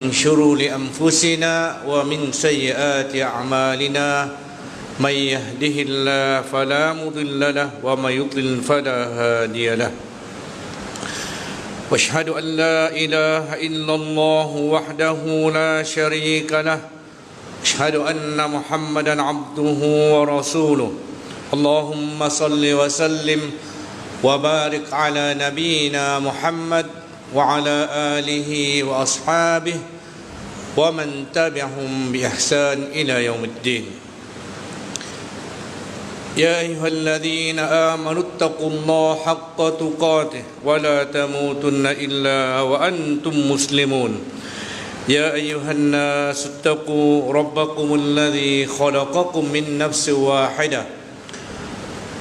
من شرور أنفسنا ومن سيئات أعمالنا من يهده الله فلا مضل له ومن يضلل فلا هادي له. وأشهد أن لا إله إلا الله وحده لا شريك له. أشهد أن محمدا عبده ورسوله. اللهم صل وسلم وبارك على نبينا محمد وعلى آله وأصحابه ومن تبعهم بإحسان إلى يوم الدين. يا أيها الذين آمنوا اتقوا الله حق تقاته ولا تموتن إلا وأنتم مسلمون. يا أيها الناس اتقوا ربكم الذي خلقكم من نفس واحدة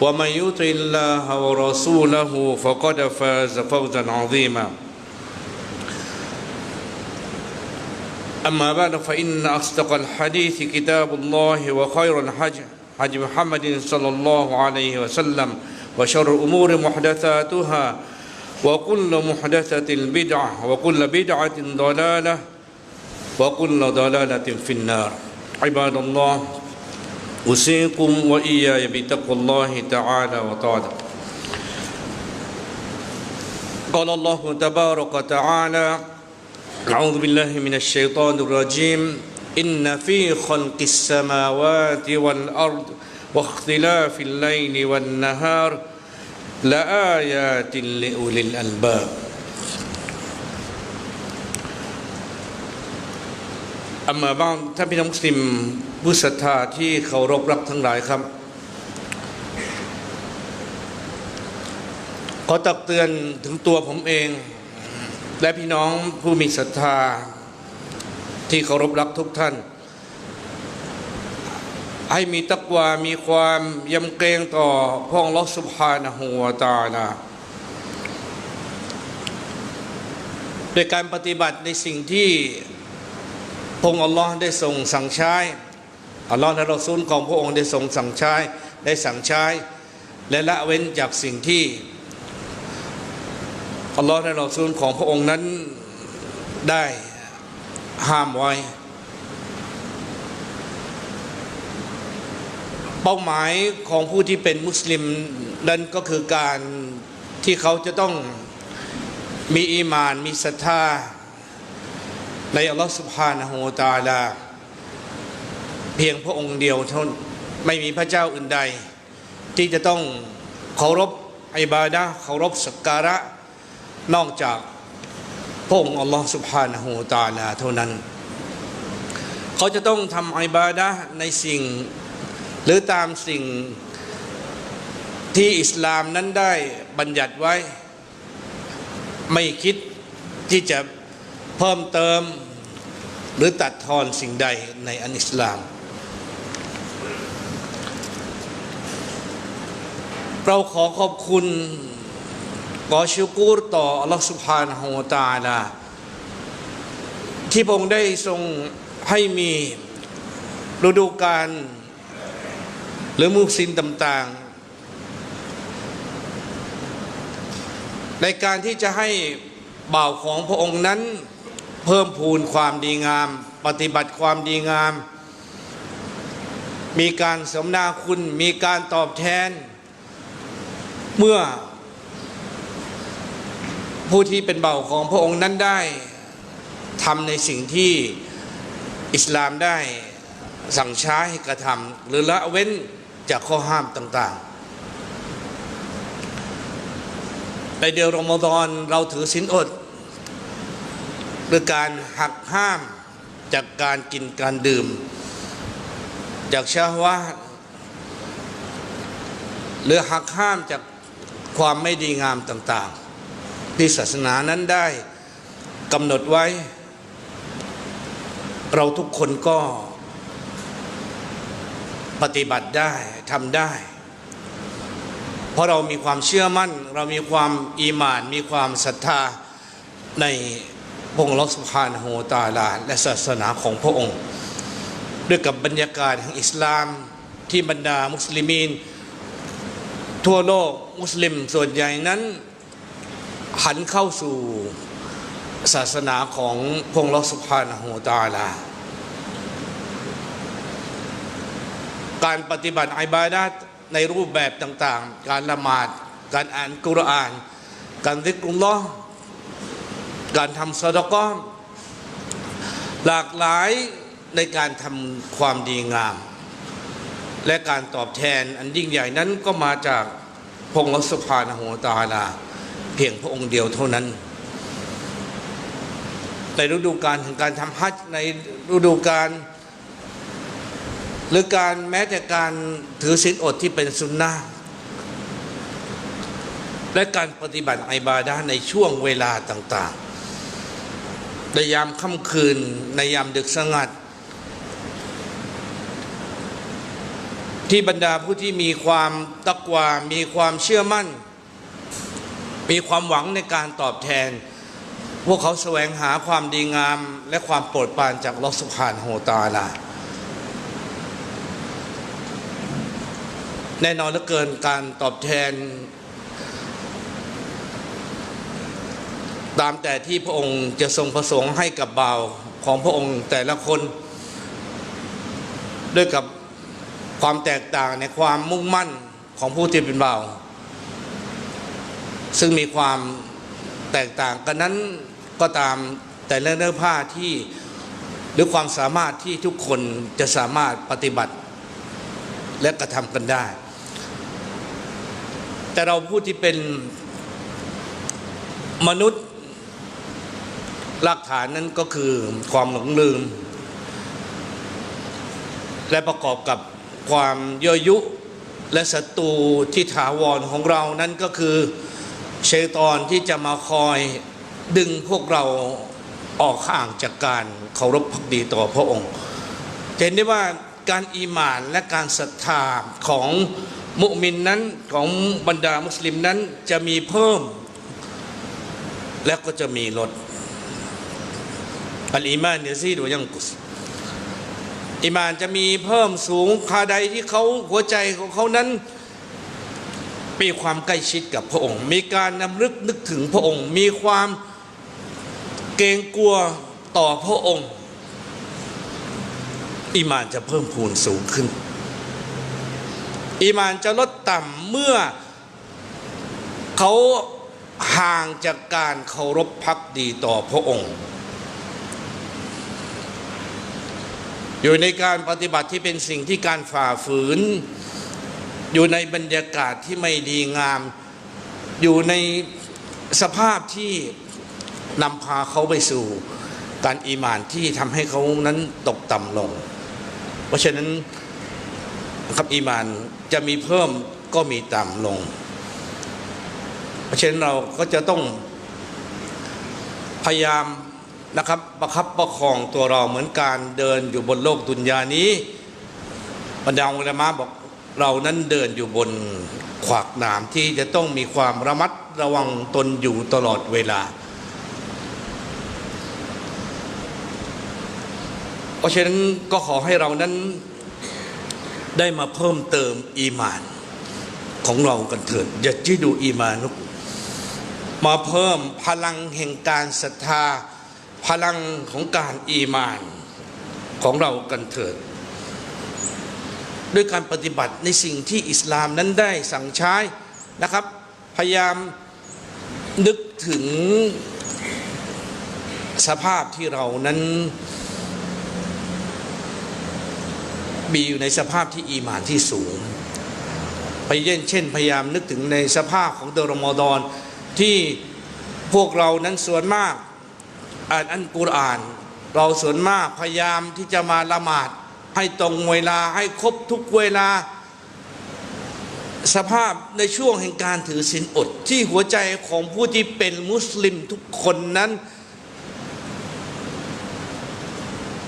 ومن يطع الله ورسوله فقد فاز فوزا عظيما. أما بعد فإن أصدق الحديث كتاب الله وخير الحج حج محمد صلى الله عليه وسلم وشر الأمور محدثاتها وكل محدثة بدعة وكل بدعة ضلالة وكل ضلالة في النار. عباد الله أوصيكم وإياي بتقوى الله تعالى وطاعته. قال الله تبارك وتعالى أعوذ بالله من الشيطان الرجيم. إن في خلق السماوات والأرض واختلاف الليل والنهار لآيات لأولي الألباب. أما بعد تبين مسلم ผู้ศรัทธาที่เคารพรักทั้งหลายครับ ขอตักเตือนถึงตัวผมเอง และพี่น้องผู้มีศรัทธาที่เคารพรักทุกท่าน ให้มีตักวามีความยำเกรงต่อพระองลอสุภานะฮูวตาลาโดยการปฏิบัติในสิ่งที่พระองค์อัลลอฮ์ได้ทรงสั่งใช้ อัลลอฮ์และรอซูลของพระองค์ได้ทรงสั่งใช้ได้สั่งใช้ และละเว้นจากสิ่งที่อัลลอฮ์และรอซูลของพระองค์นั้นได้ห้ามไว้ เป้าหมายของผู้ที่เป็นมุสลิมนั้นก็คือการที่เขาจะต้องมีอีมานมีศรัทธาในอัลลอฮฺสุบฮานะฮูตาลา พียงพระองค์เดียวเท่าไม่มีพระเจ้าอื่นใด ที่จะต้องเคารพอิบาดะเคารพสักการะนอกจากพระองค์อัลลอฮฺสุบฮานะฮูตาลาเท่านั้น เขาจะต้องทำอิบาดะในสิ่ง หรือตามสิ่งที่อิสลามนั้นได้บัญญัติไว้ ไม่คิดที่จะเพิ่มเติมหรือตัดทอนสิ่งใดในอันอิสลาม เราขอขอบคุณขอชูกูรต่ออัลลอฮฺสุบฮานะฮูตาลาที่พระองค์ได้ทรงให้มีฤดูกาลหรือมุสินต่างๆ ในการที่จะให้บ่าวของพระองค์นั้น เพิ่มพูนความดีงาม ปฏิบัติความดีงาม มีการสมนาคุณมีการตอบแทน เมื่อ ผู้ที่เป็นเบ่าของพระองค์นั้นได้ทำในสิ่งที่อิสลามได้สั่งใช้ให้กระทำหรือละเว้นจากข้อห้ามต่างๆ ในเดือนรอมฎอนเราถือศีลอดหรือการหักห้ามจากการกินการดื่ม จากชาวะหรือหักห้ามจาก ความไม่ดีงามต่างๆ ที่ศาสนานั้นได้กำหนดไว้ เราทุกคนก็ปฏิบัติได้ทำได้ เพราะเรามีความเชื่อมั่น เรามีความอีมาน มีความศรัทธาในพระองค์ลอสุภานโฮตาลาและศาสนาของพระองค์ ด้วยกับบรรยากาศแห่งอิสลามที่บรรดามุสลิมีน ทั่วโลกมุสลิมส่วนใหญ่นั้น หันเข้าสู่ศาสนาของพงค์ลอสุภานะฮูวตาลา การปฏิบัติอิบาดาตในรูปแบบต่างๆ การละหมาด การอ่านกุรอาน การซิกรุลลอฮ์การทำซาดกอหลากหลายในการทำความดีงาม และการตอบแทนอันยิ่งใหญ่นั้นก็มาจากพงค์สุภานะฮูวตาลา เพียงพระองค์เดียวเท่านั้น ในฤดูกาลถึงการทำฮัจญ์ในฤดูกาลหรือการแม้แต่การถือศีลอดที่เป็นสุนนะและการปฏิบัติอิบาดะห์ในช่วงเวลาต่างๆในยามค่ำคืนในยามดึกสงัด ที่บรรดาผู้ที่มีความตักวามีความเชื่อมั่น มีความหวังในการตอบแทน พวกเขาแสวงหาความดีงาม และความโปรดปรานจากลอสุภานโฮตาลาแน่นอนเหลือเกินการตอบแทน ตามแต่ที่พระองค์จะทรงประสงค์ให้กับบ่าวของพระองค์แต่ละคน ด้วยกับ ความแตกต่างในความมุ่งมั่นของผู้ที่เป็นบ่าว ซึ่งมีความแตกต่างกันนั้นก็ตามแต่ละเนื้อผ้าที่หรือความสามารถที่ทุกคนจะสามารถปฏิบัติ และกระทำกันได้ แต่เราผู้ที่เป็นมนุษย์หลักฐานนั้นก็คือความหลงลืม และประกอบกับ ความย่อยุและศัตรูที่ถาวรของเรานั้นก็คือเชตอนที่จะมาคอยดึงพวกเราออกห่างจากการเคารพพักดีต่อพระองค์ เห็นได้ว่าการอีหมานและการศรัทธาของมุมินนั้นของบรรดามุสลิมนั้นจะมีเพิ่ม และก็จะมีลดอัลอีมานเนซีดูยังกุส อีมานจะมีเพิ่มสูงคาใดที่เขาหัวใจของเขานั้นมีความใกล้ชิดกับพระองค์ มีการนำลึกนึกถึงพระองค์ มีความเกรงกลัวต่อพระองค์อีมานจะเพิ่มพูนสูงขึ้นอีมานจะลดต่ำเมื่อเขาห่างจากการเคารพพักดีต่อพระองค์ อยู่ในการปฏิบัติที่เป็นสิ่งที่การฝ่าฝืน อยู่ในบรรยากาศที่ไม่ดีงาม อยู่ในสภาพที่นำพาเขาไปสู่การอีหมานที่ทำให้เขานั้นตกต่ำลง เพราะฉะนั้นครับอีหมานจะมีเพิ่มก็มีต่ำลง เพราะฉะนั้นเราก็จะต้องพยายาม นะครับประคับประคองตัวเราเหมือนการเดินอยู่บนโลกดุนยานี้บรรดาอุลามะบอกเรานั้นเดินอยู่บนขวากหนามที่จะต้องมีความระมัดระวังตนอยู่ตลอดเวลา เพราะฉะนั้นก็ขอให้เรานั้นได้มาเพิ่มเติมอีมานของเรากันเถิดอย่าที่ดูอีมานุกมาเพิ่มพลังแห่งการศรัทธา พลังของการอีมานของเรากันเถิด ด้วยการปฏิบัติในสิ่งที่อิสลามนั้นได้สั่งใช้นะครับ พยายามนึกถึงสภาพที่เรานั้นมีอยู่ในสภาพที่อีหมานที่สูง ไปเย่นเช่น พยายามนึกถึงในสภาพของเดอนรอมฎอนที่พวกเรานั้นส่วนมาก อ่านอันกุรอาน เราส่วนมากพยายามที่จะมาละหมาด ให้ตรงเวลาให้ครบทุกเวลา สภาพในช่วงแห่งการถือศีลอด ที่หัวใจของผู้ที่เป็นมุสลิมทุกคนนั้น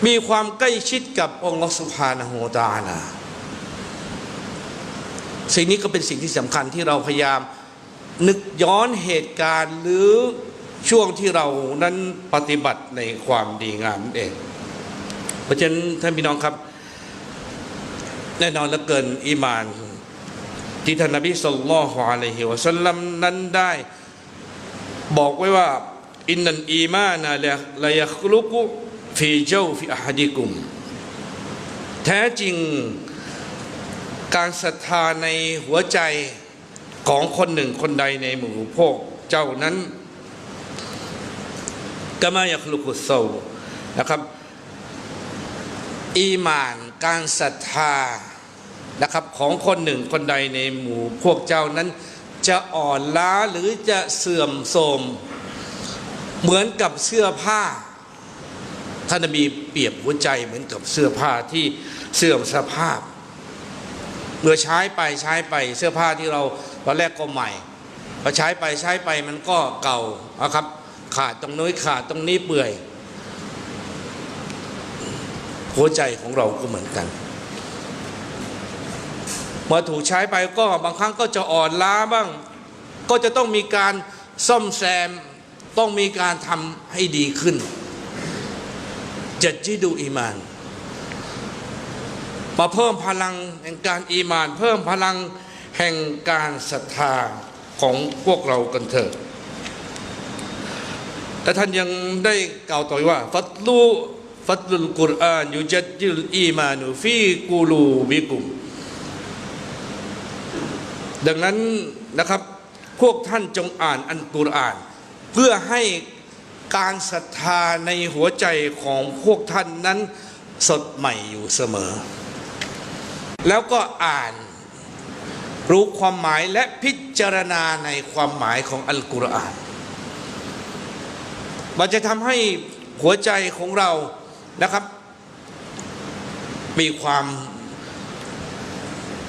มีความใกล้ชิดกับองค์สุภานโฮตาลาสิ่งนี้ก็เป็นสิ่งที่สำคัญที่เราพยายามนึกย้อนเหตุการณ์หรือ ช่วงที่เรานั้นปฏิบัติในความดีงามนั่นเอง เพราะฉะนั้นท่านพี่น้องครับ แน่นอนเหลือเกินอีมาน ที่ท่านนบีสุลต่านละฮ์อะลัยฮิวะสัลลัมนั้นได้ บอกไว้ว่าอินนันอีมานะละยัคลุกุฟีเจ้าฟิอะฮัดิกุม แท้จริงการศรัทธาในหัวใจของคนหนึ่งคนใดในหมู่พวกเจ้านั้น ก็มายัคลุกุโซนะครับ อีมานการศรัทธานะครับของคนหนึ่งคนใดในหมู่พวกเจ้านั้นจะอ่อนล้าหรือจะเสื่อมโทรมเหมือนกับเสื้อผ้าท่านนบีเปรียบหัวใจเหมือนกับเสื้อผ้าที่เสื่อมสภาพ เมื่อใช้ไปใช้ไปเสื้อผ้าที่เราตอนแรกก็ใหม่พอใช้ไปใช้ไปมันก็เก่านะครับ ขาดตรงนู้นขาดตรงนี้เปื่อย หัวใจของเราก็เหมือนกันเมื่อถูกใช้ไปก็บางครั้งก็จะอ่อนล้าบ้าง ก็จะต้องมีการซ่อมแซมต้องมีการทำให้ดีขึ้นจัดจิดูอีมานมาเพิ่มพลังแห่งการอีมาน เพิ่มพลังแห่งการศรัทธาของพวกเรากันเถิด แต่ท่านยังได้กล่าวต่อว่า ฟัตลูฟัตลุลกุรอานยุจัดจิลอีมานุฟีกูลูบิกุม ดังนั้นนะครับ พวกท่านจงอ่านอันกุรอาน เพื่อให้การศรัทธาในหัวใจของพวกท่านนั้นสดใหม่อยู่เสมอ แล้วก็อ่านรู้ความหมายและพิจารณาในความหมายของอัลกุรอาน มันจะทำให้หัวใจของเรานะครับ มีความ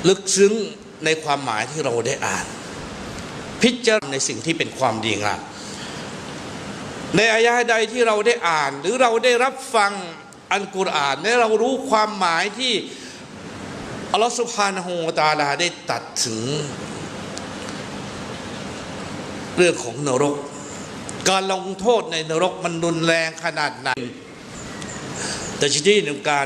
ลึกซึ้งในความหมายที่เราได้อ่าน พิจารณาในสิ่งที่เป็นความดีงามในอายะห์ใดที่เราได้อ่าน หรือเราได้รับฟังอัลกุรอานและเรารู้ความหมายที่อัลลอฮฺสุบฮานะฮูตาลาได้ตัดถึง เรื่องของนรก การลงโทษในนรกมันรุนแรงขนาดไหนแต่ชนิดหนึ่งการ